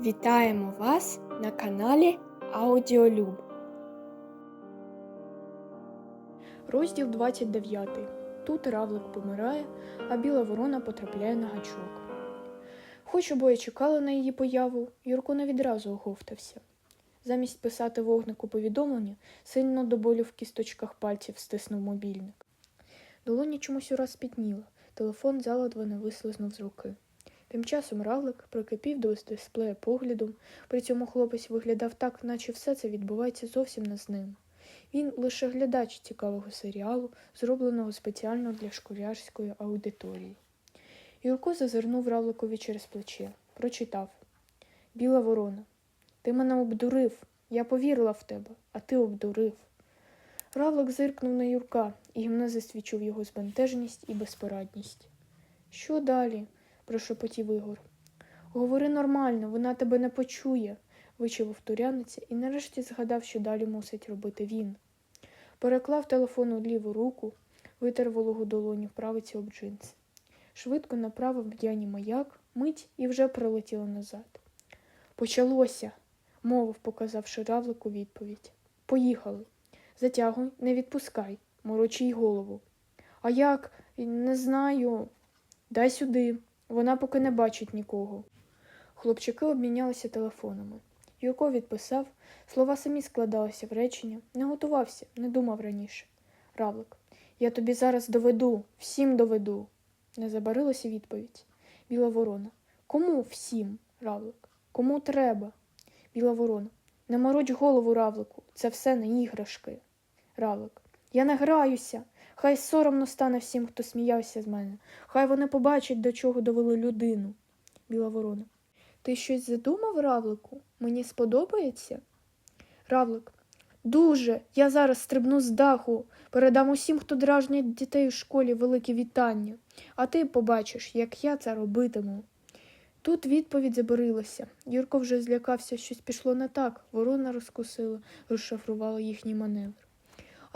Вітаємо вас на каналі Аудіолюб. Розділ 29. Тут равлик помирає, а біла ворона потрапляє на гачок. Хоч обоє чекали на її появу, Юрко не відразу оговтався. Замість писати вогнику повідомлення, сильно до болю в кісточках пальців стиснув мобільник. Долоня чомусь ураз спітніла, телефон заледве не вислизнув з руки. Тим часом равлик прикипів до дисплея поглядом, при цьому хлопець виглядав так, наче все це відбувається зовсім не з ним. Він лише глядач цікавого серіалу, зробленого спеціально для школярської аудиторії. Юрко зазирнув равликові через плече, прочитав Біла ворона, ти мене обдурив. Я повірила в тебе, а ти обдурив. Равлик зиркнув на Юрка, і гімназист відчув його збентеженість і безпорадність. Що далі? Прошепотів Ігор. Говори нормально, вона тебе не почує, вичавив турянець і нарешті згадав, що далі мусить робити він. Переклав телефон у ліву руку, витер вологу долоню правиці об джинси. Швидко направив Яні маяк, мить і вже прилетіло назад. Почалося, мовив, показавши равлику відповідь. Поїхали. Затягуй, не відпускай, морочи й голову. А як? Не знаю. Дай сюди. Вона поки не бачить нікого. Хлопчики обмінялися телефонами. Юрко відписав, слова самі складалися в речення, не готувався, не думав раніше. Равлик, я тобі зараз доведу, всім доведу. Не забарилася відповідь. Біла ворона. Кому всім, Равлик? Кому треба? Біла ворона. Не мороч голову равлику, це все не іграшки. Равлик. Я не граюся. Хай соромно стане всім, хто сміявся з мене. Хай вони побачать, до чого довели людину. Біла ворона. Ти щось задумав, Равлику? Мені сподобається? Равлик. Дуже. Я зараз стрибну з даху, передам усім, хто дражнять дітей у школі, велике вітання. А ти побачиш, як я це робитиму. Тут відповідь заборилася. Юрко вже злякався, щось пішло не так. Ворона розкусила, розшифрувала їхній маневр.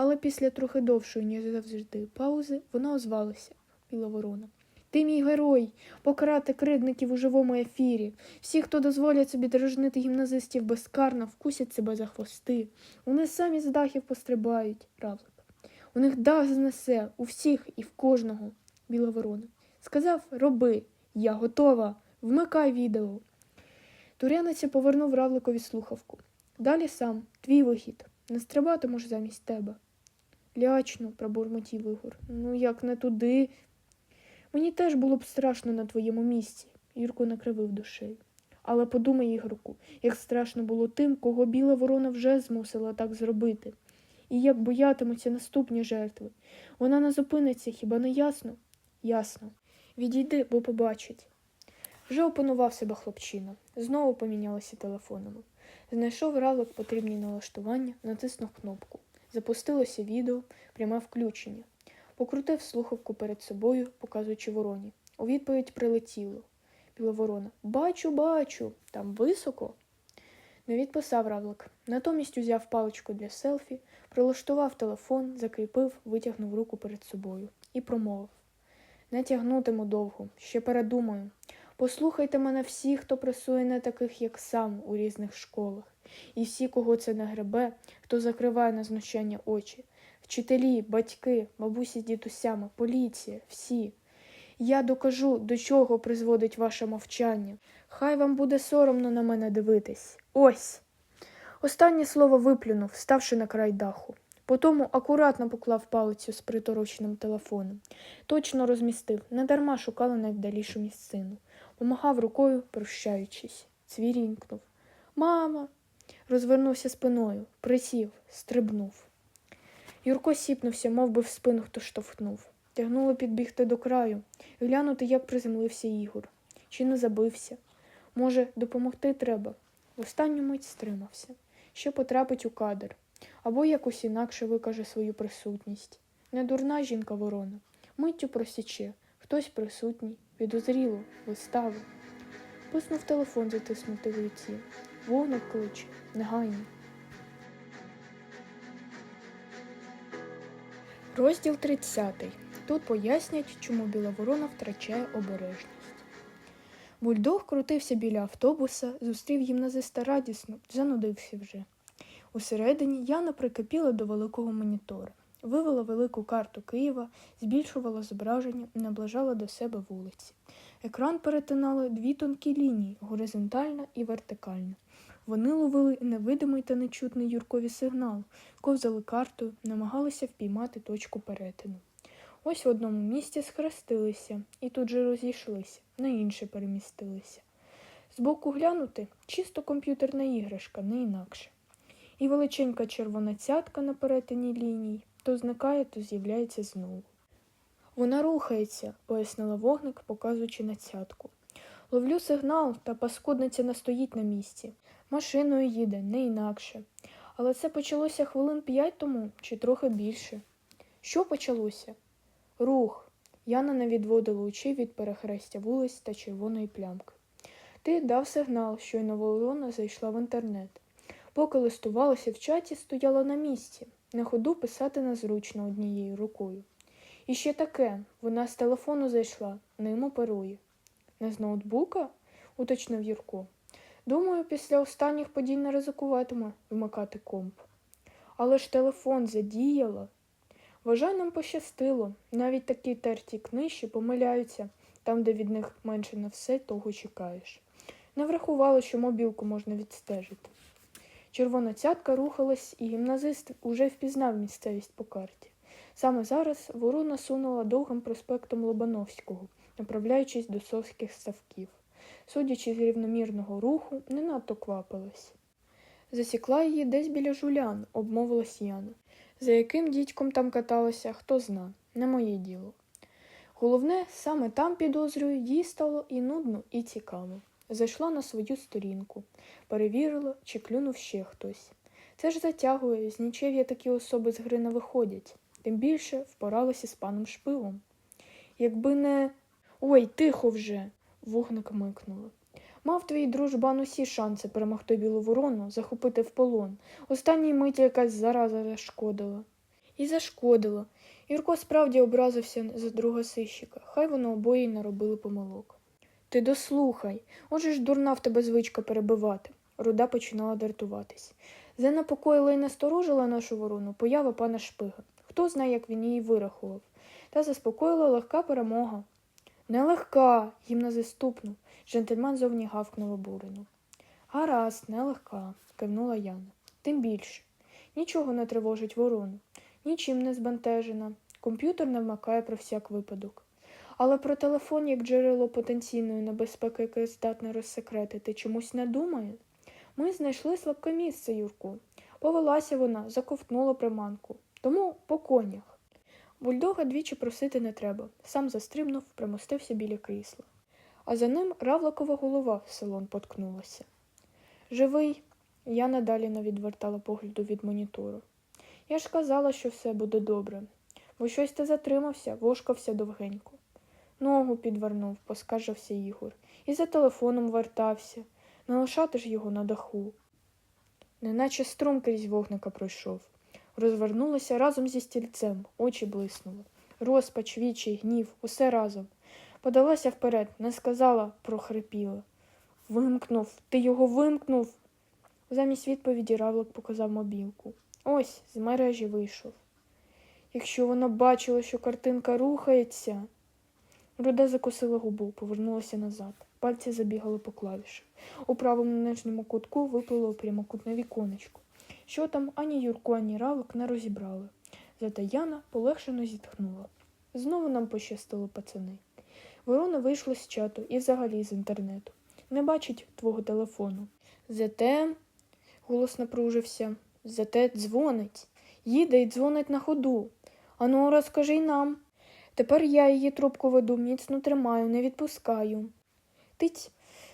Але після трохи довшої, ніж завжди, паузи, вона озвалася, біла ворона. Ти мій герой, покарати кридників у живому ефірі. Всі, хто дозволять собі дражнити гімназистів безкарно, вкусять себе за хвости. Вони самі з дахів пострибають, равлик. У них дах знесе, у всіх і в кожного, біла ворона. Сказав роби, я готова, вмикай відео. Турянець повернув равликові слухавку. Далі сам, твій вихід, не стрибатиму замість тебе. Лячно, пробурмотів Ігор. Ну, як не туди. Мені теж було б страшно на твоєму місці, Юрко накривив душею. Але подумай, Ігорку, як страшно було тим, кого біла ворона вже змусила так зробити. І як боятимуться наступні жертви. Вона не зупиниться, хіба не ясно? Ясно. Відійди, бо побачить. Вже опанував себе хлопчина, знову помінялися телефонами. Знайшов равлик потрібні налаштування, натиснув кнопку. Запустилося відео, пряме включення. Покрутив слухавку перед собою, показуючи вороні. У відповідь прилетіло. Біла ворона. Бачу, бачу, там високо. Не відписав равлик. Натомість узяв паличку для селфі, прилаштував телефон, закріпив, витягнув руку перед собою і промовив. Не тягнутиму довго, ще передумаю. Послухайте мене всі, хто пресує не таких, як сам, у різних школах, і всі, кого це не гребе, хто закриває на знущання очі. Вчителі, батьки, бабусі з дідусями, поліція, всі. Я докажу, до чого призводить ваше мовчання. Хай вам буде соромно на мене дивитись. Ось. Останнє слово виплюнув, ставши на край даху. Потому акуратно поклав палицю з притороченим телефоном. Точно розмістив, недарма шукали найвдалішу місцину. Помахав рукою, прощаючись. Цвірінькнув. Мама. Розвернувся спиною, присів, стрибнув. Юрко сіпнувся, мов би в спину хто штовхнув. Тягнуло підбігти до краю, глянути, як приземлився Ігор. Чи не забився? Може, допомогти треба? В останню мить стримався. Ще потрапить у кадр. Або якось інакше викаже свою присутність. Не дурна жінка ворона. Миттю просіче. Хтось присутній, підозріло, вистави. Писнув телефон затиснути в руці. Вогник кличе, негайно. Розділ 30. Тут пояснять, чому біла ворона втрачає обережність. Бульдог крутився біля автобуса, зустрів гімназиста радісно, занудився вже. Усередині Яна прикипіла до великого монітора, вивела велику карту Києва, збільшувала зображення, наближала до себе вулиці. Екран перетинали дві тонкі лінії горизонтальна і вертикальна. Вони ловили невидимий та нечутний юркові сигнал, ковзали картою, намагалися впіймати точку перетину. Ось в одному місці схрестилися і тут же розійшлися, на інше перемістилися. Збоку глянути чисто комп'ютерна іграшка, не інакше. І величенька червона цятка на перетині ліній то зникає, то з'являється знову. Вона рухається, пояснила вогник, показуючи на цятку. Ловлю сигнал, та паскудниця не стоїть на місці. Машиною їде, не інакше. Але це почалося хвилин п'ять тому чи трохи більше. Що почалося? Рух. Яна не відводила очей від перехрестя вулиць та червоної плямки. Ти дав сигнал, щойно ворона зайшла в інтернет. Поки листувалася в чаті, стояла на місці, на ходу писати незручно однією рукою. І ще таке, вона з телефону зайшла, ним оперує. Не з ноутбука? уточнив Юрко. Думаю, після останніх подій не ризикуватиме вмикати комп. Але ж телефон задіяла. Вважай, нам пощастило. Навіть такі терті книжі помиляються там, де від них менше на все того чекаєш. Не врахували, що мобілку можна відстежити. Червона цятка рухалась, і гімназист уже впізнав місцевість по карті. Саме зараз ворона сунула довгим проспектом Лобановського, направляючись до совських ставків. Судячи з рівномірного руху, не надто квапилась. Засікла її десь біля жулян, обмовилась Яна. За яким дідьком там каталася, хто зна, не моє діло. Головне, саме там, підозрюю, їй стало і нудно, і цікаво. Зайшла на свою сторінку, перевірила, чи клюнув ще хтось. Це ж затягує, з нічев'я такі особи з гри не виходять, тим більше впоралася з паном шпилом. Якби не. Ой, тихо вже. вогник микнула. Мав твій дружбан усі шанси перемогти білу ворону, захопити в полон. Останній миті якась зараза зашкодила. І зашкодила. Юрко справді образився за друга сищика, хай воно обоє наробили помилок. Ти дослухай, отже ж дурна в тебе звичка перебивати. Руда починала дратуватись. Занепокоїла і насторожила нашу ворону поява пана шпига. Хто знає, як він її вирахував. Та заспокоїла легка перемога. Нелегка, гімназист ступнув. Джентльмен зовні гавкнув обурено. Гаразд, нелегка, кивнула Яна. Тим більше. Нічого не тривожить ворону, нічим не збентежена. Комп'ютер не вмикає про всяк випадок. Але про телефон як джерело потенційної небезпеки, яке здатне розсекретити, чомусь не думає. Ми знайшли слабке місце, Юрку. Повелася вона, заковтнула приманку. Тому по конях. Бульдога двічі просити не треба. Сам застрибнув, примостився біля крісла. А за ним равликова голова в салон поткнулася. Живий, я надалі не відвертала погляду від монітору. Я ж казала, що все буде добре, бо щось ти затримався, вошкався довгенько. Ногу підвернув, поскаржився Ігор, і за телефоном вертався. Не лишати ж його на даху. Неначе струм крізь вогника пройшов. Розвернулася разом зі стільцем, очі блиснули. Розпач, вічі, гнів, усе разом. Подалася вперед, не сказала, прохрипіла. Вимкнув, ти його вимкнув. Замість відповіді Равлик показав мобілку. Ось, з мережі вийшов. Якщо вона бачила, що картинка рухається. Руда закусила губу, повернулася назад. Пальці забігали по клавішах. У правому нижньому кутку виплило прямокутне віконечко. Що там ані Юрко, ані Равлик не розібрали. Зате Яна полегшено зітхнула. Знову нам пощастило, пацани. Ворона вийшла з чату і взагалі з інтернету. Не бачить твого телефону. Зате, голос напружився, зате дзвонить. Їде і дзвонить на ходу. Ану, розкажи й нам. Тепер я її трубку веду, міцно тримаю, не відпускаю. Тиць.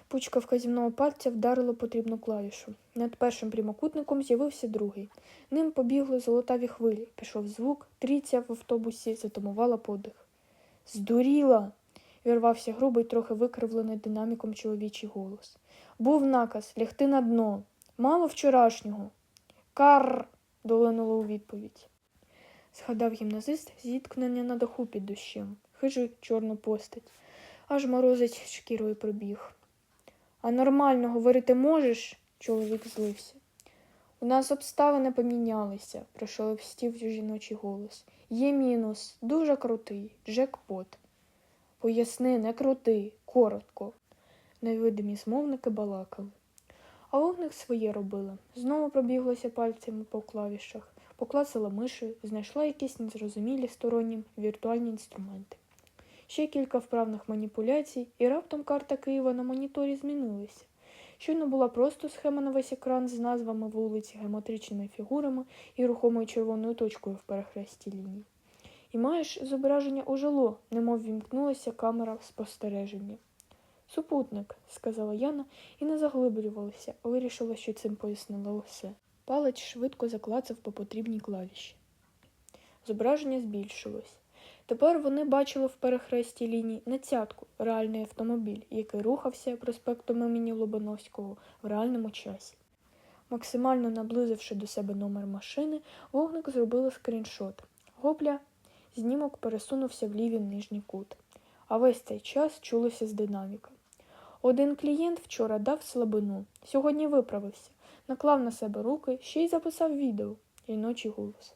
Пучка вказівного пальця вдарила потрібну клавішу. Над першим прямокутником з'явився другий. Ним побігли золотаві хвилі. Пішов звук, трійця в автобусі затамувала подих. Здуріла. вірвався грубий, трохи викривлений динаміком чоловічий голос. Був наказ лягти на дно. Мало вчорашнього. Карр. долинуло у відповідь. Згадав гімназист зіткнення на даху під дощем, хижу чорну постать, аж морозить шкірою пробіг. А нормально говорити можеш? Чоловік злився. У нас обставини помінялися, прошелестів жіночий голос. Є мінус, дуже крутий, джекпот. Поясни, не крутий, коротко. Невидимі змовники балакали. А вогник своє робила. Знову пробіглася пальцями по клавішах, поклацала мишею, знайшла якісь незрозумілі стороннім віртуальні інструменти. Ще кілька вправних маніпуляцій, і раптом карта Києва на моніторі змінилася. Щойно була просто схема на весь екран з назвами вулиць, геометричними фігурами і рухомою червоною точкою в перехресті ліній. І маєш зображення ожило, немов вімкнулася камера спостереження. Супутник, сказала Яна і не заглиблювалася, вирішила, що цим пояснила усе. Палець швидко заклацав по потрібній клавіші. Зображення збільшилось. Тепер вони бачили в перехресті ліній не цятку, реальний автомобіль, який рухався проспектом імені Лобановського в реальному часі. Максимально наблизивши до себе номер машини, вогник зробила скріншот. Гопля, знімок пересунувся в лівий нижній кут. А весь цей час чулося з динаміка. Один клієнт вчора дав слабину, сьогодні виправився, наклав на себе руки, ще й записав відео. Жіночий голос.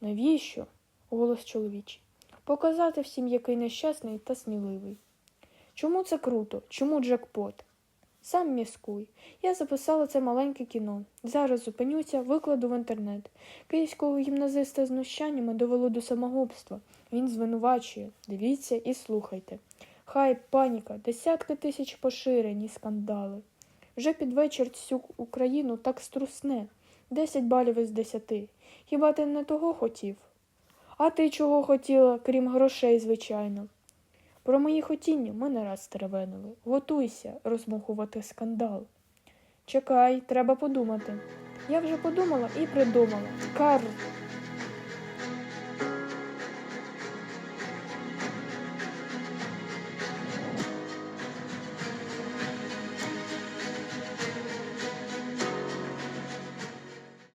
Навіщо? Голос чоловічий. Показати всім, який нещасний та сміливий. Чому це круто? Чому джекпот? Сам міскуй. Я записала це маленьке кіно. Зараз зупинюся, викладу в інтернет. Київського гімназиста знущаннями довело до самогубства. Він звинувачує. Дивіться і слухайте. Хай паніка, десятки тисяч поширені скандали. Вже під вечір всю Україну так струсне. Десять балів із десяти. Хіба ти не того хотів? А ти чого хотіла, крім грошей, звичайно? Про мої хотіння ми не раз теревенили. Готуйся розмухувати скандал. Чекай, треба подумати. Я вже подумала і придумала. Карл,